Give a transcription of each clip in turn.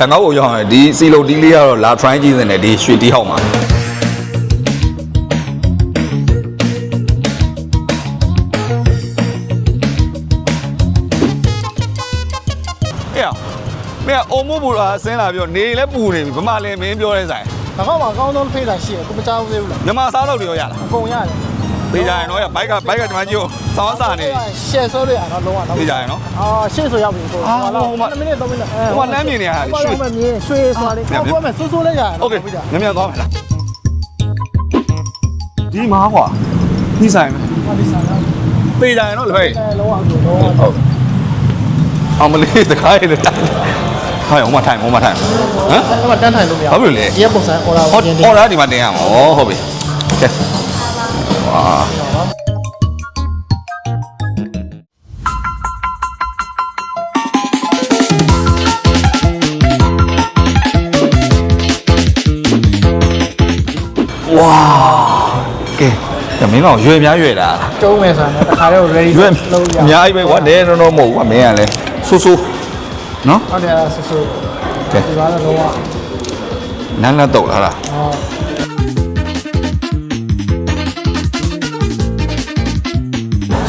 ဘန်ကောက်ကိုရောက်ရင်ဒီစီလိုတီးလေးကတော့လာ try ကြည့်နေတယ်ဒီရွှေတီးဟောက်မှာအေးအောင်မင်းအုံမို့ဘူတာဆင်းလာပြီးတော့နေလည်းပူနေပြီဗမာလည်းမင်းပြောတဲ့ဆိုင်။ဘာမှမအကောင်းဆုံးဖိတ်တာရှိရကိုမကြောက်သေးဘူးလားမြန်မာစားတော့တွေရောရလား။အကုန်ရတယ်သိကြရင်တော့ရဘိုက်ကဘိုက်ကဒီမှာကြည့်အော င်စောင်းစားနေ ရှယ်ဆိုးလို့ရတော့လုံးဝတော့ သိကြရင်နော် အာရှေ့ဆိုရောက်ပြီကို အာဟိုမှာ 2မိနစ်3မိနစ် ဟိုမှာလမ်းမြင်နေရတာ ဟို ရွှေ မှာမြင်ရွှေဆိုတာလေ မြန်မြန် ဟိုမှာဆိုးဆိုးလေးရတယ် โอเคမြန်မြန်သွားမယ်လားဒီမှာကွာဒီဆိုင်မယ် ဟာဒီစားတော့ သိကြရင်တော့လေဟဲ့ အဲလုံးဝကိုလုံးဝ ဟုတ်အောင်မလေးတခါရည်တိုင်ဟိုင်ဟိုမှာထိုင်ဟိုမှာထိုင်ဟမ် အဲ့မှာတန်းထိုင်လို့မရ ဘာဖြစ်လို့လဲ ဒီပုံစံအော်လာ ဟော ကို ဟောတာဒီမှာတင်ရမှာဩဟုတ်ပြီကဲဝါ ဝါကဲကမင်းတော့ရွယ်များရွယ်တာကျုံးမယ်ဆိုရင်တခါတော့ ready ရွယ်လုံးရအများကြီးပဲကွာနဲတော့တော့မဟုတ်ဘူးကွာမင်းကလည်းဆူဆူနော်ဟုတ်တယ်ဆူဆူကဲဒီပါတော့လုံးဝနန်းလက်တော့လားလားဟော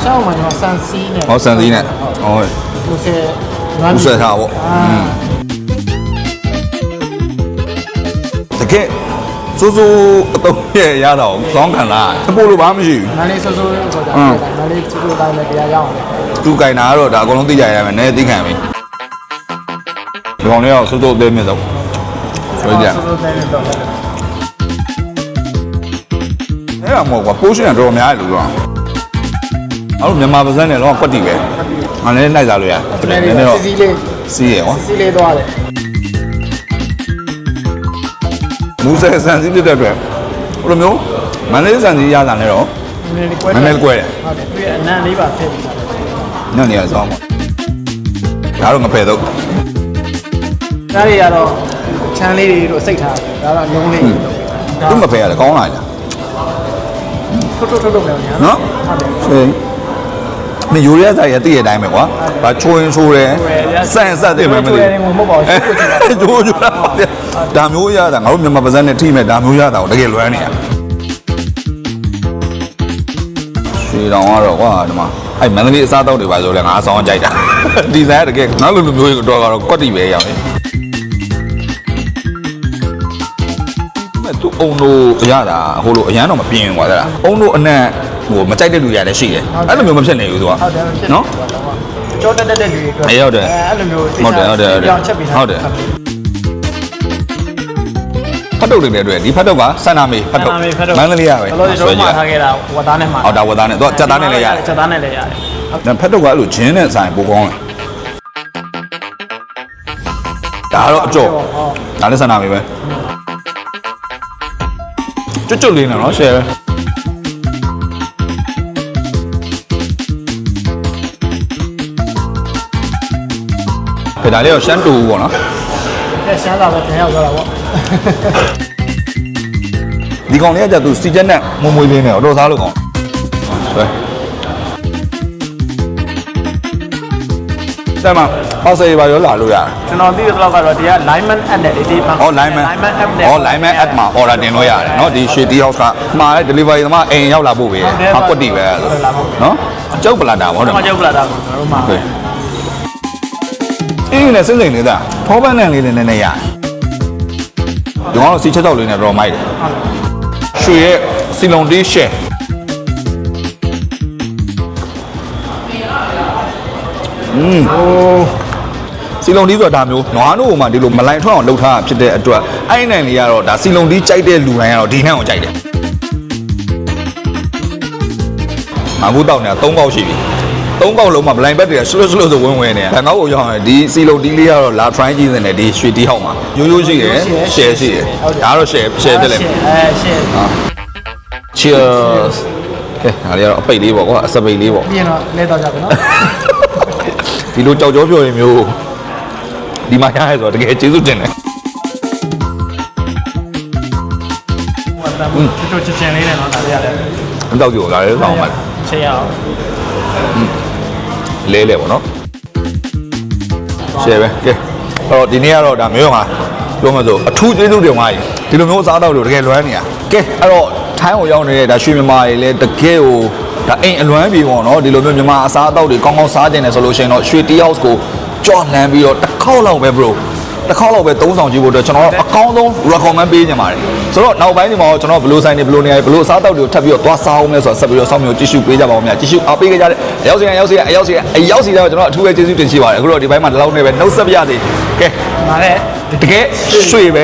ရှောင်းမှာတော့ဆန်စီးနဲ့ဟောစံစည်းနဲ့ဟောကိုစေဥဆက်ထားပေါ့အာတကယ် စူးစူးအတော့ရရတော့ကောင်းခံလားတပို့လို့ဘာမှမရှိဘူးနားလေးဆူဆူဆိုတာอืมနားလေးဆူဆူတိုင်းလည်းတရားရအောင်သူကင်တာကတော့ဒါအကုန်လုံးသိကြရမယ်နည်းသိခံပြီဒီကောင်လေးကစူးစူးအသေးမြတ်တော့ဆိုကြဆူဆူတိုင်းလည်းတော့အဲ့ဒါမဟုတ်ကွာပိုးရှင်ကတော်တော်များတယ်လို့ပြောတာအဲ့လိုမြန်မာပါဇက်နဲ့တော့ကွက်တီပဲငါလည်းနိုင်စားလို့ရတယ်နည်းနည်းစီစီလေးစီးရကွာစီလေးသွားတယ် မူဆယ်ဆန်စီးပြတဲ့အတွက်ဘယ်လိုမျိုးမန္တလေးဆန်စီးရတာနဲ့တော့နည်းနည်းကွဲနည်းနည်းကွဲတယ်ဟုတ်တယ်သူရဲ့အနံ့လေးပါထည့်ပြီးသားတယ်ညနေရဆောင်ပါဒါတော့ငဖယ်တော့ဒါတွေကတော့ချမ်းလေးတွေတို့စိတ်ထားတယ်ဒါတော့လုံးလေးသူ့ငဖယ်ရတယ်ကောင်းလာလားထုတ်ထုတ်ထုတ်ထုတ်လည်းညာနော်ဟုတ်တယ်ဆိုရင် မင်းယူရတဲ့ရတည့်ရတိုင်းပဲကွာဘာချိုးရင်ချိုးတယ်ဆန့်ဆက်တယ်ပဲမသိချိုးတယ်မဟုတ်ပါဘူးချိုးချိုးတာဒါမျိုးရတာငါတို့မြန်မာပါဇက်နဲ့ထိမဲ့ဒါမျိုးရတာကိုတကယ်လွမ်းနေရရွှေတောင်ကတော့ကွာဒီမှာအဲ့မန္တလေးအစားတောက်တွေပါဆိုလဲငါအဆောင်ကြိုက်တာဒီဇိုင်းတကယ်နောက်လူလူမျိုးတွေတော့ကတော့ကွက်တီပဲရောက်နေမဲ့သူအုံတို့ရတာဟိုလိုအရန်တော့မပြင်းကွာတဲ့လားအုံတို့အနံ့ ဟိုမကြိုက်တဲ့လူရတယ်ရှိတယ်အဲ့လိုမျိုးမဖြစ်နိုင်ဘူးသူကဟုတ်တယ်ဖြစ်နော်ကြောတက်တက်တဲ့လူတွေအတွက်အေးဟုတ်တယ်အဲ့လိုမျိုးဟုတ်တယ်ဟုတ်တယ်ဟုတ်တယ်ကြောင်ချက်ပြီးဟုတ်တယ်ဖတ်တုတ်တွေလည်းတွေ့ဒီဖတ်တုတ်ကစန္နာမေဖတ်တုတ်မန္တလေးရပဲဘယ်လိုလဲတော့မှာထားခဲ့တာဝတ်သားနဲ့မှာအော်ဒါဝတ်သားနဲ့သူကကြက်သားနဲ့လည်းရတယ်ချက်သားနဲ့လည်းရတယ်ဒါဖတ်တုတ်ကအဲ့လိုဂျင်းနဲ့ဆိုင်ပိုကောင်းတယ်ဒါကတော့အကျော်ဒါလည်းစန္နာမေပဲကျွတ်ကျွတ်လေးနဲ့နော်ရှယ်ပဲ ဒါလေးတော့ရှမ်းတူပေါ့နော် အဲရှမ်းသာပဲပြန်ရောက်သွားတာပေါ့ ဒီကောင်လေးကကြသူစီချက်နဲ့မွမွေးလေးနဲ့တော့စားလို့ကောင်းဆွဲတဲ့မှာပေါ့စေးပါရောလာလို့ရတယ် ကျွန်တော်သိတဲ့လောက်ကတော့ဒီက lineman app နဲ့ဒီမှာ ။အော် lineman lineman app နဲ့ အော် lineman app မှာ order တင်လို့ရတယ်เนาะဒီရွှေတီး house ကမှာတဲ့ delivery သမားအိမ်ရောက်လာဖို့ပဲ။ဟာကွက်တီပဲ။เนาะအကျုပ်ပလာတာဟုတ်တယ် မကြောက်ပလာတာကိုကျွန်တော်တို့မှာ ။ အင်းနဲ့စင်းစိန်နေတာထောပန်းနဲ့လေးနဲ့နည်းနည်းရတယ်။ဒီကောင်စီချက်တော့လေးနဲ့တော့မိုက်တယ်။ရွှေရဲ့စီလုံတီးရှယ်อืมဟိုစီလုံတီးဆိုတာဒါမျိုးနွားတို့မှဒီလိုမလိုင်ထွက်အောင်လှုပ်ထားတာဖြစ်တဲ့အတွက်အဲ့ဒီနိုင်လေးကတော့ဒါစီလုံတီးကြိုက်တဲ့လူတိုင်းကတော့ဒီနှံ့ကိုကြိုက်တယ်။အခုတောက်နေတာ၃ပေါက်ရှိပြီ။ ၃ပေါက်လုံးမှာဘလိုင်ဘက်တွေကဆွလွတ်ဆွလွတ်ဆိုဝင်ဝင်နေတာ။ငေါ့ကိုရောက်ရင်ဒီစီလုံတီးလေးကတော့လာ try ကြည့်နေတယ်ဒီရွှေတီးဟောက်မှာရိုးရိုးရှိတယ် share ရှိတယ်။ဒါကတော့ share share တက်လိုက်မယ်အဲရှယ်။ Cheers ။ကဲဒါလေးကတော့အပိတ်လေးပေါ့ကွာအစပိတ်လေးပေါ့ပြီးရင်တော့လဲတော့ကြပြီနော်ဒီလိုကြောက်ကြောပြောရင်မျိုးဒီမှာရရဲဆိုတော့တကယ်ကျေးဇူးတင်တယ်ဟိုကတမ်းချွတ်ချွတ်ချင်းချင်းလေးနဲ့နော်ဒါလေးရတယ်မတောက်ကြလာလဲဆောင်းမှာချက်ရအောင် လဲလဲပေါ့နော်ရှယ်ပဲကဲတော့ဒီနေ့ကတော့ဒါမျိုးမှာပြောမှဆိုအထူးကျေးဇူးတင်ပါကြီးဒီလိုမျိုးစားတော့လို့တကယ်လွမ်းနေရကဲအဲ့တော့ထိုင်းကိုရောက်နေတဲ့ဒါရွှေမြန်မာတွေလည်းတကယ်ကိုဒါအိမ်အလွမ်းပြေပေါ့နော်ဒီလိုမျိုးမြန်မာအစားအသောက်တွေကောင်းကောင်းစားကြတယ်ဆိုလို့ရှိရင်တော့ရွှေတီးဟောက်စ်ကိုကြော်လန်းပြီးတော့တစ်ခေါက်လောက်ပဲ bro တစ်ခေါက်လောက်ပဲသုံးဆောင်ကြည့်ဖို့အတွက်ကျွန်တော်တို့အကောင်းဆုံး recommend ပေးနေပါတယ်ဆိုတော့နောက်ပိုင်းဒီမှာတော့ကျွန်တော်ဘယ်လိုဆိုင်နေဘယ်လိုနေရာဘယ်လိုအစားအသောက်တွေကိုထပ်ပြီးတော့သွားစားအောင်လဲဆိုတာဆက်ပြီးတော့စောင့်မျှော်ကြည့်ရှုပေးကြပါဦးများကြည့်ရှုအားပေးကြတဲ့အရောက်စီအရောက်စီအရောက်စီအရောက်စီတော့ကျွန်တော်အထူးပဲကျေးဇူးတင်ရှိပါတယ်အခုတော့ဒီဘက်မှာဒီလောက်နဲ့ပဲနှုတ်ဆက်ပြရစီကဲဒါလည်းတကယ်ရွှေပဲ